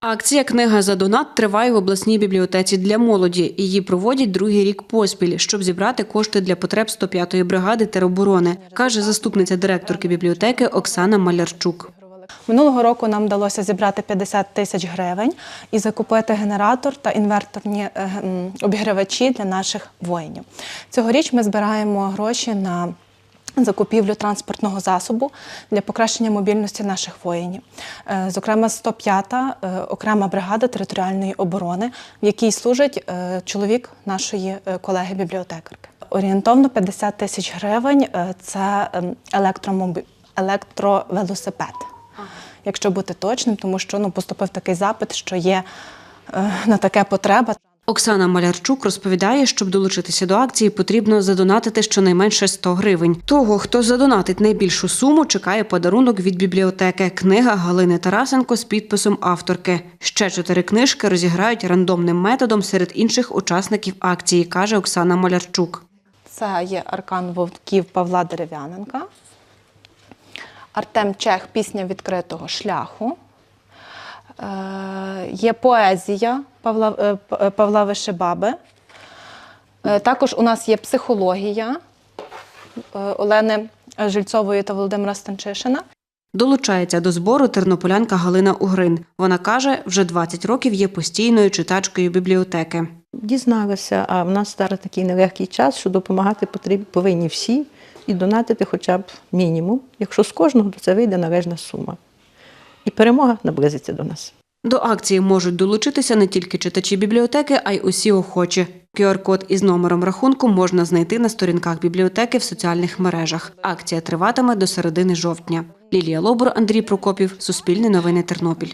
Акція Книга за донат триває в обласній бібліотеці для молоді. Її проводять другий рік поспіль, щоб зібрати кошти для потреб 105-ї бригади тероборони, каже заступниця директорки бібліотеки Оксана Малярчук. Минулого року нам вдалося зібрати 50 тисяч гривень і закупити генератор та інверторні е, обігрівачі для наших воїнів. Цьогоріч ми збираємо гроші на закупівлю транспортного засобу для покращення мобільності наших воїнів. Е, Зокрема, 105-та е, окрема бригада територіальної оборони, в якій служить е, чоловік нашої колеги-бібліотекарки. Орієнтовно 50 тисяч гривень це ем, електромобі... електровелосипед якщо бути точним, тому що ну, поступив такий запит, що є на таке потреба. Оксана Малярчук розповідає, щоб долучитися до акції, потрібно задонатити щонайменше 100 гривень. Того, хто задонатить найбільшу суму, чекає подарунок від бібліотеки. Книга Галини Тарасенко з підписом авторки. Ще чотири книжки розіграють рандомним методом серед інших учасників акції, каже Оксана Малярчук. Це є аркан вовків Павла Дерев'яненка, Артем Чех, пісня відкритого шляху. Е, є поезія Павла, е, е, Павла Вишебаби. Е, також у нас є психологія Олени Жильцової та Володимира Станчишина. Долучається до збору тернополянка Галина Угрин. Вона каже, вже 20 років є постійною читачкою бібліотеки. Дізналася, а в нас зараз такий нелегкий час, що допомагати потріб, повинні всі і донатити хоча б мінімум. Якщо з кожного, то це вийде належна сума. І перемога наблизиться до нас. До акції можуть долучитися не тільки читачі бібліотеки, а й усі охочі. QR-код із номером рахунку можна знайти на сторінках бібліотеки в соціальних мережах. Акція триватиме до середини жовтня. Лілія Лобур, Андрій Прокопів, Суспільне новини Тернопіль.